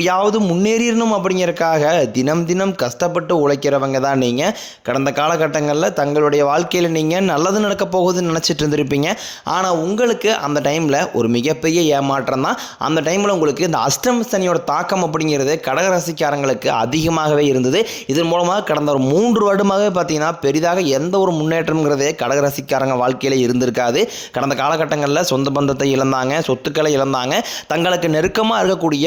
எப்படியாவது முன்னேறிடணும் அப்படிங்கிறதுக்காக தினம் தினம் கஷ்டப்பட்டு உழைக்கிறவங்க தான் நீங்கள் கடந்த காலகட்டங்களில் தங்களுடைய வாழ்க்கையில் நீங்கள் நல்லது நடக்க போகுதுன்னு நினச்சிட்டு இருந்திருப்பீங்க. ஆனால் உங்களுக்கு அந்த டைமில் ஒரு மிகப்பெரிய ஏமாற்றம் தான். அந்த டைமில் உங்களுக்கு இந்த அஷ்டம சனியோட தாக்கம் அப்படிங்கிறது கடகராசிக்காரங்களுக்கு அதிகமாகவே இருந்தது. இதன் மூலமாக கடந்த ஒரு மூன்று வருடமாகவே பார்த்தீங்கன்னா பெரிதாக எந்த ஒரு முன்னேற்றம்ங்கிறதே கடகராசிக்காரங்க வாழ்க்கையில் இருந்திருக்காது. கடந்த காலகட்டங்களில் சொந்த பந்தத்தை இழந்தாங்க சொத்துக்களை இழந்தாங்க. தங்களுக்கு நெருக்கமாக இருக்கக்கூடிய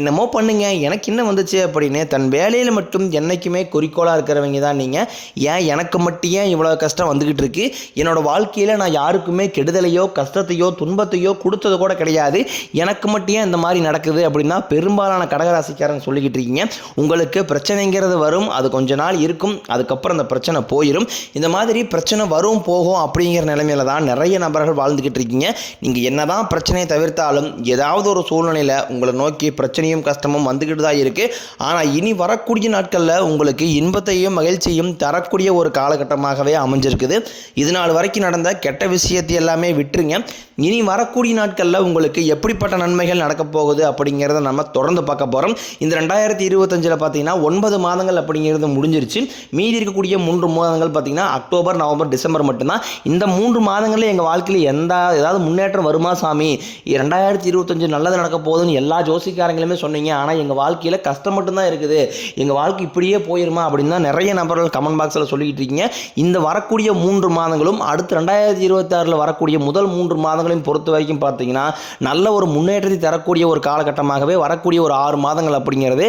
என்னமோ பண்ணுங்க எனக்கு என்ன வந்துச்சு அப்படின்னு தன் வேலையில் மட்டும் என்றைக்குமே குறிக்கோளாக இருக்கிறவங்க தான் நீங்கள் ஏன் எனக்கு மட்டும் ஏன் இவ்வளோ கஷ்டம் வந்துக்கிட்டு இருக்கு? என்னோட வாழ்க்கையில் நான் யாருக்குமே கெடுதலையோ கஷ்டத்தையோ துன்பத்தையோ கொடுத்தது கூட கிடையாது. எனக்கு மட்டும் ஏன் இந்த மாதிரி நடக்குது அப்படின்னா பெரும்பாலான கடகராசிக்காரன் சொல்லிக்கிட்டு இருக்கீங்க. உங்களுக்கு பிரச்சனைங்கிறது வரும் அது கொஞ்ச நாள் இருக்கும் அதுக்கப்புறம் அந்த பிரச்சனை போயிடும் இந்த மாதிரி பிரச்சனை வரும் போகும் அப்படிங்கிற நிலைமையில தான் நிறைய நபர்கள் வாழ்ந்துக்கிட்டு இருக்கீங்க. நீங்கள் என்னதான் பிரச்சனையை தவிர்த்தாலும் ஏதாவது ஒரு சூழ்நிலையில் உங்களை நோக்கி பிரச்சனை பிரச்சனையும் கஷ்டமும் வந்துக்கிட்டு தான் இருக்குது ஆனால் இனி வரக்கூடிய நாட்களில் உங்களுக்கு இன்பத்தையும் மகிழ்ச்சியும் தரக்கூடிய ஒரு காலகட்டமாகவே அமைஞ்சிருக்குது. இது நாள் வரைக்கும் நடந்த கெட்ட விஷயத்தை எல்லாமே விட்டுருங்க. இனி வரக்கூடிய நாட்களில் உங்களுக்கு எப்படிப்பட்ட நன்மைகள் நடக்கப் போகுது அப்படிங்கிறத நம்ம தொடர்ந்து பார்க்க போகிறோம் இந்த ரெண்டாயிரத்தி இருபத்தஞ்சில் பார்த்தீங்கன்னா ஒன்பது மாதங்கள் அப்படிங்கிறது முடிஞ்சிருச்சு. மீதி இருக்கக்கூடிய மூன்று மாதங்கள் பார்த்தீங்கன்னா அக்டோபர் நவம்பர் டிசம்பர் மட்டும்தான். இந்த மூன்று மாதங்களில் எங்கள் வாழ்க்கையில் எந்த ஏதாவது முன்னேற்றம் வருமா சாமி? ரெண்டாயிரத்தி இருபத்தஞ்சு நல்லது நடக்க போகுதுன்னு எல்லா ஜோசிக்காரங்களுமே சொன்னீங்க. ஆனால் எங்கள் வாழ்க்கையில் கஷ்டம் மட்டும்தான் இருக்குது. எங்கள் வாழ்க்கை இப்படியே போயிருமா அப்படின்னு தான் நிறைய நபர்கள் கமெண்ட் பாக்ஸில் சொல்லிக்கிட்டு இருக்கீங்க. இந்த வரக்கூடிய மூன்று மாதங்களும் அடுத்து ரெண்டாயிரத்தி இருபத்தாறில் வரக்கூடிய முதல் மூன்று மாதங்களையும் பொறுத்த வரைக்கும் பார்த்தீங்கன்னா நல்ல ஒரு முன்னேற்றத்தை தரக்கூடிய ஒரு காலகட்டமாகவே வரக்கூடிய ஒரு ஆறு மாதங்கள் அப்படிங்கிறது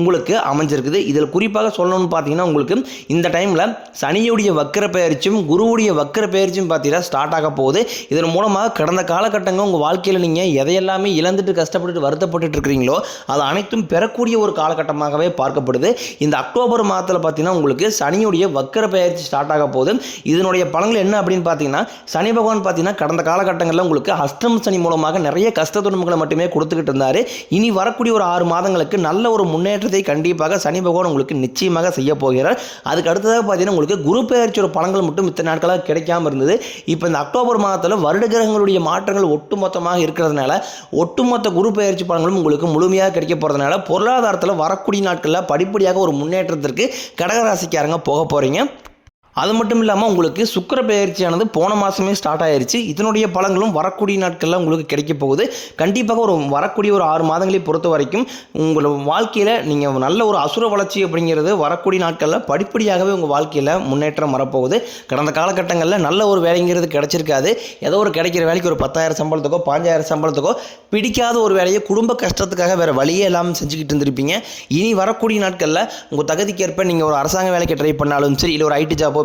உங்களுக்கு அமைஞ்சிருக்குது. இதில் குறிப்பாக சொல்லணும்னு பார்த்தீங்கன்னா உங்களுக்கு இந்த டைமில் சனியுடைய வக்கர பயிற்சியும் குருவுடைய வக்கர பயிற்சியும் பார்த்தீங்கன்னா ஸ்டார்ட் ஆக போகுது. இதன் மூலமாக கடந்த காலகட்டங்கள் உங்கள் வாழ்க்கையில் நீங்கள் எதையெல்லாமே இழந்துட்டு கஷ்டப்பட்டுட்டு வருத்தப்பட்டுட்டு இருக்கிறீங்களோ அது அனைத்தும் பெறக்கூடிய ஒரு காலகட்டமாகவே பார்க்கப்படுது. இந்த அக்டோபர் மாதத்தில் பார்த்தீங்கன்னா உங்களுக்கு சனியுடைய வக்கர பயிற்சி ஸ்டார்ட் ஆக போகுது. இதனுடைய பலன்கள் என்ன அப்படின்னு பார்த்தீங்கன்னா சனி பகவான் பார்த்தீங்கன்னா கடந்த காலகட்டங்களில் உங்களுக்கு அஷ்டம் சனி மூலமாக நிறைய கஷ்ட துன்பங்களை மட்டுமே கொடுத்துக்கிட்டு இருந்தார். இனி வரக்கூடிய ஒரு ஆறு மாதங்களுக்கு நல்ல ஒரு முன்னேற்றத்தை கண்டிப்பாக சனி பகவான் உங்களுக்கு நிச்சயமாக செய்ய போகிறார். அதுக்கு அடுத்ததாக பார்த்தீங்கன்னா உங்களுக்கு குரு பெயர்ச்சியோட பலன்கள் மட்டும் இத்தனை நாட்களாக கிடைக்காம இருந்தது. இப்போ இந்த அக்டோபர் மாதத்தில் வருட கிரகங்களுடைய மாற்றங்கள் ஒட்டுமொத்தமாக இருக்கிறதுனால ஒட்டுமொத்த குரு பெயர்ச்சி பலன்களும் உங்களுக்கு முழுமையாக கிடைக்க போகிறதுனால பொருளாதாரத்தில் வரக்கூடிய நாட்களில் படிப்படியாக ஒரு முன்னேற்றத்திற்கு கடகராசிக்காரங்க போக போகிறீங்க அது மட்டும் இல்லாமல் உங்களுக்கு சுக்கிர பயிற்சியானது போன மாதமே ஸ்டார்ட் ஆயிருச்சு. இதனுடைய பலங்களும் வரக்கூடிய நாட்களில் உங்களுக்கு கிடைக்க போகுது. கண்டிப்பாக ஒரு வரக்கூடிய ஒரு ஆறு மாதங்களை பொறுத்த வரைக்கும் உங்கள் வாழ்க்கையில் நீங்கள் நல்ல ஒரு அசுர வளர்ச்சி அப்படிங்கிறது வரக்கூடிய நாட்களில் படிப்படியாகவே உங்கள் வாழ்க்கையில் முன்னேற்றம் வரப்போகுது. கடந்த காலகட்டங்களில் நல்ல ஒரு வேலைங்கிறது கிடைச்சிருக்காது. ஏதோ ஒரு கிடைக்கிற வேலைக்கு ஒரு பத்தாயிரம் சம்பளத்துக்கோ பாஞ்சாயிரம் சம்பளத்துக்கோ பிடிக்காத ஒரு வேலையை குடும்ப கஷ்டத்துக்காக வேறு வழியே இல்லாமல் செஞ்சுக்கிட்டு இருந்திருப்பீங்க. இனி வரக்கூடிய நாட்களில் உங்கள் தகுதிக்கேற்ப நீங்கள் ஒரு அரசாங்க வேலைக்கு ட்ரை பண்ணாலும் சரி இல்லை ஒரு ஐடி ஜாப்போ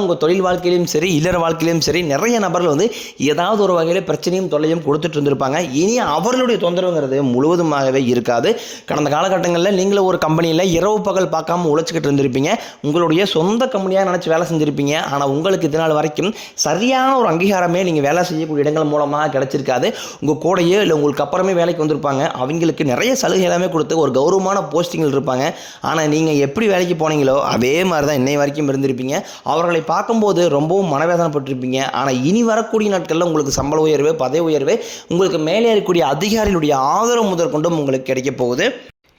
உங்கள் தொழில் வாழ்க்கையிலும் சரி இல்லற வாழ்க்கையிலும் சரி நிறைய நபர்கள் வந்து ஏதாவது ஒரு வகையில் பிரச்சனையும் தொல்லையும் கொடுத்துட்டு இருந்திருப்பாங்க. இனி அவர்களுடைய தொந்தரவுங்கிறது முழுவதுமாகவே இருக்காது. கடந்த காலகட்டங்களில் நீங்களும் ஒரு கம்பெனியில் இரவு பகல் பார்க்காம உழைச்சிக்கிட்டு இருந்திருப்பீங்க. உங்களுடைய சொந்த கம்பெனியாக நினச்சி வேலை செஞ்சுருப்பீங்க. ஆனால் உங்களுக்கு இதனால் வரைக்கும் சரியான ஒரு அங்கீகாரமே நீங்கள் வேலை செய்யக்கூடிய இடங்கள் மூலமாக கிடைச்சிருக்காது. உங்கள் கூடையே இல்லை உங்களுக்கு அப்புறமே வேலைக்கு வந்திருப்பாங்க. அவங்களுக்கு நிறைய சலுகை எல்லாமே கொடுத்து ஒரு கௌரவமான போஸ்டிங்கில் இருப்பாங்க. ஆனால் நீங்கள் எப்படி வேலைக்கு போனீங்களோ அதே மாதிரி தான் இன்னை வரைக்கும் இருந்திருப்பீங்க. அவர்களை பார்க்கும்போது ரொம்பவும் மனவேதனைப்பட்டிருப்பீங்க. ஆனால் இனி வரக்கூடிய நாட்களில் உங்களுக்கு சம்பள உயர்வு பதவி உயர்வு உங்களுக்கு மேலே இருக்கக்கூடிய அதிகாரிகளுடைய ஆதரவு முதற்கொண்டும் உங்களுக்கு கிடைக்க போகுது.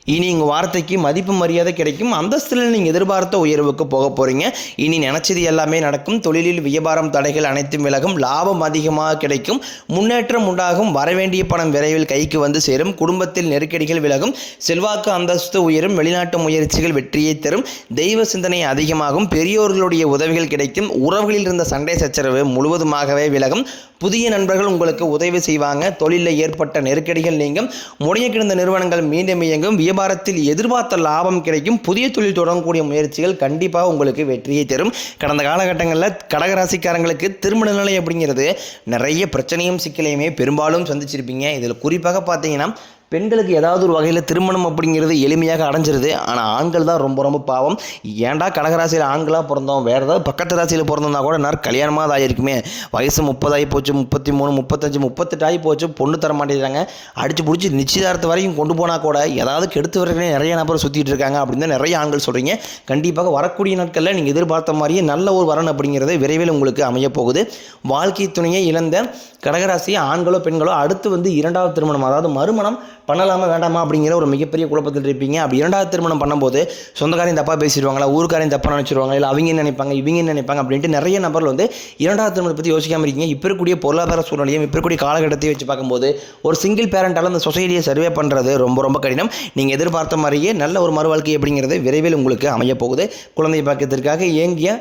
இனி உங்கள் வார்த்தைக்கு மதிப்பு மரியாதை கிடைக்கும். அந்தஸ்தில் நீங்கள் எதிர்பார்த்த உயர்வுக்கு போக போகிறீங்க இனி நினச்சது எல்லாமே நடக்கும். தொழிலில் வியாபாரம் தடைகள் அனைத்தும் விலகும். லாபம் அதிகமாக கிடைக்கும். முன்னேற்றம் உண்டாகும். வரவேண்டிய பணம் விரைவில் கைக்கு வந்து சேரும். குடும்பத்தில் நெருக்கடிகள் விலகும். செல்வாக்கு அந்தஸ்து உயரும். வெளிநாட்டு முயற்சிகள் வெற்றியை தரும். தெய்வ சிந்தனை அதிகமாகும். பெரியோர்களுடைய உதவிகள் கிடைக்கும். உறவுகளில் இருந்த சண்டை சச்சரவு முழுவதுமாகவே விலகும். புதிய நண்பர்கள் உங்களுக்கு உதவி செய்வாங்க. தொழிலில் ஏற்பட்ட நெருக்கடிகள் நீங்கும். முடைய கிடந்த நிறுவனங்கள் மீண்டும் இயங்கும். வியாபாரத்தில் எதிர்பார்த்த லாபம் கிடைக்கும். புதிய தொழில் தொடங்கக்கூடிய முயற்சிகள் கண்டிப்பாக உங்களுக்கு வெற்றியை தரும். கடந்த காலகட்டங்களில் கடகராசிக்காரங்களுக்கு திருமண நிலை அப்படிங்கிறது நிறைய பிரச்சனையும் சிக்கலையுமே பெரும்பாலும் சந்திச்சிருப்பீங்க. இதில் குறிப்பாக பார்த்தீங்கன்னா பெண்களுக்கு ஏதாவது ஒரு வகையில் திருமணம் அப்படிங்கிறது எளிமையாக அடைஞ்சிருது. ஆனால் ஆண்கள் தான் ரொம்ப ரொம்ப பாவம். ஏன்டா கடகராசியில் ஆண்களாக பிறந்தோம்? வேறு ஏதாவது பக்கத்து ராசியில் பிறந்தோம்னா கூட நேரம் கல்யாணமாக தான் ஆகிருக்குமே வயசு முப்பதாகி போச்சு முப்பத்தி மூணு முப்பத்தஞ்சு முப்பத்தெட்டு ஆகி போச்சு பொண்ணு தர மாட்டேங்கிறாங்க. அடிச்சு பிடிச்சி நிச்சயதார்த்த வரைக்கும் கொண்டு போனால் கூட ஏதாவது கெடுத்து வரைக்கும் நிறைய நபர் சுற்றிட்டு இருக்காங்க அப்படின்னு தான் நிறைய ஆண்கள் சொல்கிறீங்க கண்டிப்பாக வரக்கூடிய நாட்களில் நீங்கள் எதிர்பார்த்த மாதிரியே நல்ல ஒரு வரன் அப்படிங்கிறது விரைவில் உங்களுக்கு அமையப்போகுது வாழ்க்கை துணையை இழந்த கடகராசி ஆண்களோ பெண்களோ அடுத்து வந்து இரண்டாவது திருமணம் அதாவது மறுமணம் பண்ணலாமா வேண்டாமா அப்படிங்கிற ஒரு மிகப்பெரிய குழப்பத்தில் இருப்பீங்க. அப்படி இரண்டாவது திருமணம் பண்ணும்போது சொந்தக்காரையும் தப்பாக பேசிடுவாங்களா ஊருக்காரையும் தப்பாக நினச்சிருவாங்க இல்லை அவங்க என்ன நினைப்பாங்க இவங்க என்ன நினைப்பாங்க அப்படின்ட்டு நிறைய நபர்கள் வந்து இரண்டாவது திருமணத்தை பற்றி யோசிக்காமல் இருக்கீங்க. இப்போ இருக்கக்கூடிய பொருளாதார சூழ்நிலையும் இப்போ இருக்கக்கூடிய காலகட்டத்தையும் வச்சு பார்க்கும்போது ஒரு சிங்கிள் பேரண்டால் அந்த சொசைட்டியை சர்வே பண்ணுறது ரொம்ப ரொம்ப கடினம். நீங்கள் எதிர்பார்த்த மாதிரியே நல்ல ஒரு மறுவாழ்க்கை அப்படிங்கிறது விரைவில் உங்களுக்கு அமையப்போகுது குழந்தை பாக்கியத்திற்காக ஏங்கிய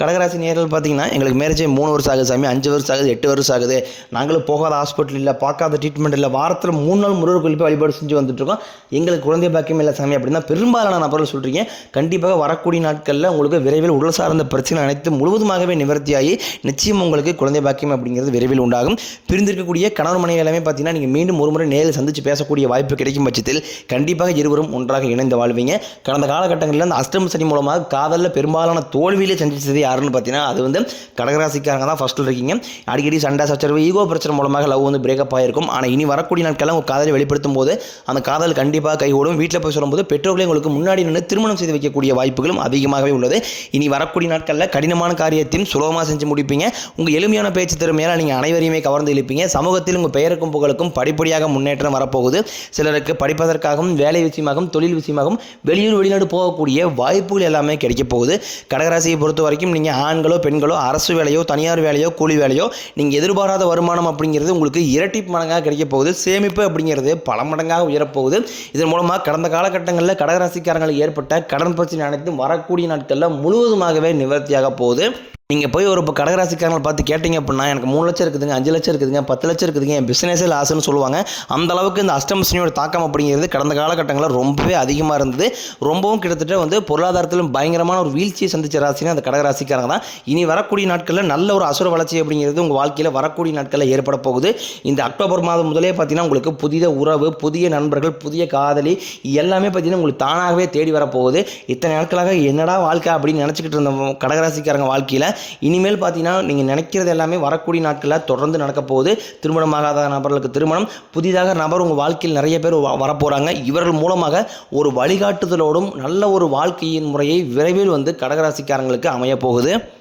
கடகராசி நேர்கள் பார்த்தீங்கன்னா எங்களுக்கு மேரேஜே மூணு வருஷம் ஆகுது சாமி அஞ்சு வருஷம் ஆகுது எட்டு வருஷம் ஆகுது. நாங்களும் போகாத ஹாஸ்பிட்டல் இல்லை பார்க்காத ட்ரீட்மெண்ட் இல்லை. வாரத்தில் மூணு நாள் முருகர் கோயில் போய் வழிபாடு செஞ்சு வந்துட்டுருக்கோம். எங்களுக்கு குழந்தை பாக்கியம் இல்லை சாமி அப்படின்னா பெரும்பாலான நபர்கள் சொல்கிறீங்க கண்டிப்பாக வரக்கூடிய நாட்களில் உங்களுக்கு விரைவில் உடல் சார்ந்த பிரச்சனை அனைத்து முழுவதுமாகவே நிவர்த்தியாகி நிச்சயம் உங்களுக்கு குழந்தை பாக்கியம் அப்படிங்கிறது விரைவில் உண்டாகும். பிரிந்திருக்கக்கூடிய கணவன் மனைவி எல்லாமே பார்த்தீங்கன்னா நீங்கள் மீண்டும் ஒரு முறை நேரில் சந்தித்து பேசக்கூடிய வாய்ப்பு கிடைக்கும் பட்சத்தில் கண்டிப்பாக இருவரும் ஒன்றாக இணைந்து வாழ்வீங்க. கடந்த காலகட்டங்களில் அந்த அஷ்டம சனி மூலமாக காதலில் பெரும்பாலான தோல்வியிலே சந்திச்சது யாருன்னு பார்த்தீங்கன்னா அது வந்து கடகராசிக்காரங்க தான் ஃபஸ்ட்டில் இருக்கீங்க. அடிக்கடி சண்டை சச்சரவு ஈகோ பிரச்சனை மூலமாக லவ் வந்து பிரேக்கப் ஆகிருக்கும் ஆனால் இனி வரக்கூடிய நாட்களில் உங்கள் காதலை வெளிப்படுத்தும் போது அந்த காதல் கண்டிப்பாக கைகூடும். வீட்டில் போய் சொல்லும்போது பெற்றோர்களே உங்களுக்கு முன்னாடி நின்று திருமணம் செய்து வைக்கக்கூடிய வாய்ப்புகளும் அதிகமாகவே உள்ளது. இனி வரக்கூடிய நாட்களில் கடினமான காரியத்தையும் சுலபமாக செஞ்சு முடிப்பீங்க. உங்கள் எளிமையான பேச்சு திறமையால் நீங்கள் அனைவரையுமே கவர்ந்து இழுப்பீங்க. சமூகத்தில் உங்கள் பெயருக்கும் புகழுக்கும் படிப்படியாக முன்னேற்றம் வரப்போகுது. சிலருக்கு படிப்பதற்காகவும் வேலை விஷயமாகவும் தொழில் விஷயமாகவும் வெளியூர் வெளிநாடு போகக்கூடிய வாய்ப்புகள் எல்லாமே கிடைக்க போகுது. கடகராசியை பொறுத்த வரைக்கும் நீங்கள் ஆண்களோ பெண்களோ அரசு வேலையோ தனியார் வேலையோ கூலி வேலையோ நீங்கள் எதிர்பாராத வருமானம் அப்படிங்கிறது உங்களுக்கு இரட்டி மடங்காக கிடைக்க போகுது. சேமிப்பு அப்படிங்கிறது பல மடங்காக உயரப்போகுது. இதன் மூலமாக கடந்த காலகட்டங்களில் கடகராசிக்காரங்களுக்கு ஏற்பட்ட கடன் பிரச்சனை அனைத்தும் வரக்கூடிய நாட்களில் முழுவதுமாகவே நிவர்த்தியாக போகுது. நீங்கள் போய் ஒரு இப்போ கடகராசிக்காரங்களை பார்த்து கேட்டிங்க அப்படின்னா எனக்கு மூணு லட்சம் இருக்குதுங்க அஞ்சு லட்சம் இருக்குதுங்க பத்து லட்சம் இருக்குதுங்க என் பிஸ்னஸே லாஸ்ன்னு சொல்லுவாங்க. அந்த அளவுக்கு இந்த அஷ்டமசனியோட தாக்கம் அப்படிங்கிறது கடந்த காலகட்டங்களில் ரொம்பவே அதிகமாக இருந்தது. ரொம்பவும் கிட்டத்தட்ட வந்து பொருளாதாரத்திலும் பயங்கரமான ஒரு வீழ்ச்சியை சந்திச்ச ராசினா அந்த கடகராசிக்காரங்க தான். இனி வரக்கூடிய நாட்களில் நல்ல ஒரு அசுர வளர்ச்சி அப்படிங்கிறது உங்கள் வாழ்க்கையில் வரக்கூடிய நாட்களில் ஏற்பட போகுது. இந்த அக்டோபர் மாதம் முதலே பார்த்தீங்கன்னா உங்களுக்கு புதிய உறவு புதிய நண்பர்கள் புதிய காதலி எல்லாமே பார்த்தீங்கன்னா உங்களுக்கு தானாகவே தேடி வரப்போகுது. இத்தனை நாட்களாக என்னடா வாழ்க்கை அப்படின்னு நினச்சிக்கிட்டு இருந்த கடகராசிக்காரங்க வாழ்க்கையில் இனிமேல் பார்த்தீங்கன்னா நீங்கள் நினைக்கிறது எல்லாமே வரக்கூடிய நாட்களில் தொடர்ந்து நடக்க போகுது. திருமணமாகாத நபர்களுக்கு திருமணம். புதிதாக நபர் உங்கள் வாழ்க்கையில் நிறைய பேர் வ- வரப்போகிறாங்க இவர்கள் மூலமாக ஒரு வழிகாட்டுதலோடும் நல்ல ஒரு வாழ்க்கையின் முறையை விரைவில் வந்து கடகராசிக்காரங்களுக்கு அமையப் போகுது.